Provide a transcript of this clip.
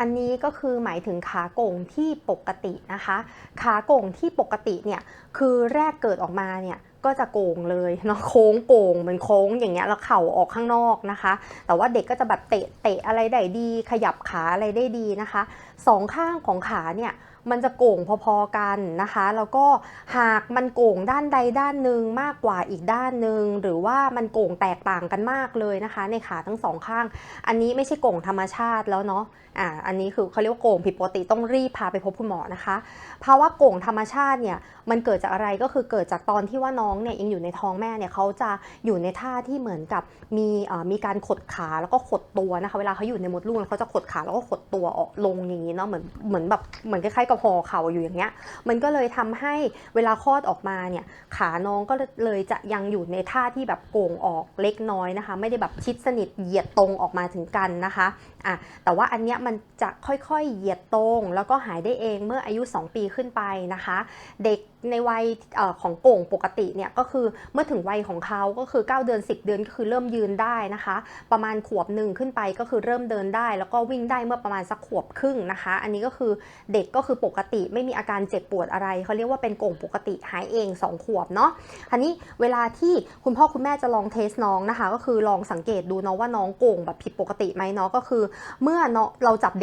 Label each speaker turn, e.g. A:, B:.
A: อันนี้ก็คือหมายถึงขาโก่งที่ปกตินะคะ ขาโก่งที่ปกติเนี่ยคือแรกเกิดออกมาเนี่ย ก็จะโกงเลยเนาะโค้งโกงเหมือนโค้งอย่างเงี้ยแล้วเข่าออกข้างนอกนะคะ แต่ว่าเด็กก็จะแบบเตะเตะอะไรได้ดี ขยับขาอะไรได้ดีนะคะสองข้างของขาเนี่ยมันจะโก่งพอๆกันนะคะ แล้วก็หากมันโก่งด้านใดด้านหนึ่งมากกว่าอีกด้านหนึ่งหรือว่ามันโก่งแตกต่างกันมากเลยนะคะ ในขาทั้งสองข้าง อันนี้ไม่ใช่โก่งธรรมชาติแล้วเนาะอ่าอันนี้คือเขาเรียกว่าโก่งผิดปกติต้องรีบพาไปพบคุณหมอนะคะภาวะโก่งธรรมชาติเนี่ยมันเกิดจากอะไรก็คือเกิดจากตอนที่ว่าน้ององเนี่ยยังอยู่ในท้องแม่เนี่ยเขาจะอยู่ในท่าที่เหมือนกับมีมีการขดขาแล้วก็ขดตัวนะคะเวลาเขาอยู่ในมดลูกเขาจะขดขาแล้วก็ขดตัวออกลงอย่างนี้เนาะเหมือนเหมือนแบบเหมือนคล้ายๆกับห่อเข่าอยู่อย่างเงี้ยมันก็เลยทำให้เวลาคลอดออกมาเนี่ยขาน้องก็เลยจะยังอยู่ในท่าที่แบบโก่งออกเล็กน้อยนะคะ ไม่ได้แบบชิดสนิทเหยียดตรงออกมาถึงกันนะคะอะแต่ว่าอันเนี้ยมันจะค่อยๆเหยียดตรง แล้วก็หายได้เองเมื่ออายุ 2 ปีขึ้นไปนะคะ เด็กในวัยอของโก่งปกติเนี่ยก็คือเมื่อถึงวัยของเขาก็คือ 9 เดือน 10 เดือนก็คือเริ่มยืนได้นะคะ ประมาณขวบหนึ่งขึ้นไปก็คือเริ่มเดินได้ แล้วก็วิ่งได้เมื่อประมาณสักขวบครึ่งนะคะ อันนี้ก็คือเด็กก็คือปกติไม่มีอาการเจ็บปวดอะไรเขาเรียกว่าเป็นโก่งปกติหายเอง 2 ขวบเนาะอันนี้เวลาที่คุณพ่อคุณแม่จะลองเทสน้องนะคะ ก็คือลองสังเกตดูเนาะว่าน้องโก่งแบบผิดปกติไหมเนาะก็คือ เมื่อเนาะเราจับเด็ก